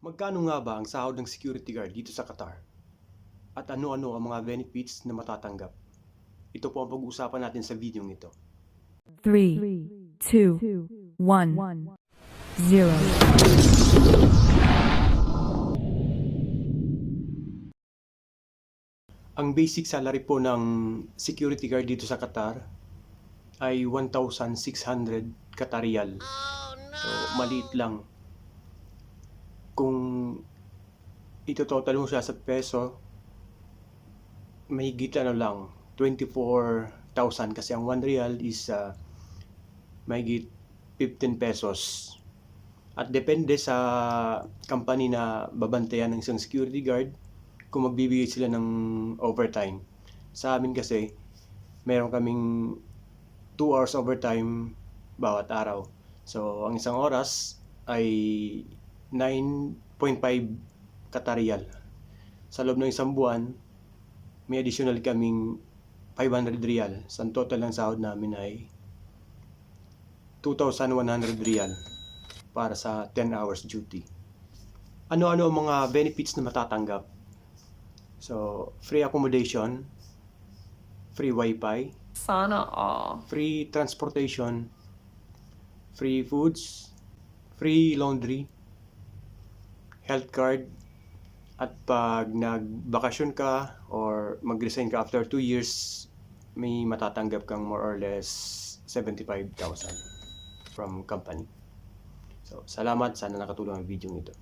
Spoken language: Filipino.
Magkano nga ba ang sahod ng security guard dito sa Qatar? At ano-ano ang mga benefits na matatanggap? Ito po ang pag-uusapan natin sa video ito. three, two, one, zero. Ang basic salary po ng security guard dito sa Qatar ay 1,600 Qatarial. So, maliit lang. Kung ito total mo siya sa peso, may ano lang, 24,000 kasi ang 1 real is uh, may 15 pesos. At depende sa company na babantayan ng isang security guard kung magbibigay sila ng overtime. Sa amin kasi, meron kaming 2 hours overtime bawat araw. So, ang isang oras ay 9.5 Qatarial. Sa loob ng isang buwan, may additional kaming 500 real. Sa total ng sahod namin ay 2,100 real para sa 10 hours duty. Ano-ano ang mga benefits na matatanggap? So, free accommodation, free wifi, Sana all. free transportation, free foods, free laundry, health card, at pag nagbakasyon ka or mag-resign ka after 2 years, may matatanggap kang more or less 75,000 from company. So, salamat. Sana nakatulong ang video ito.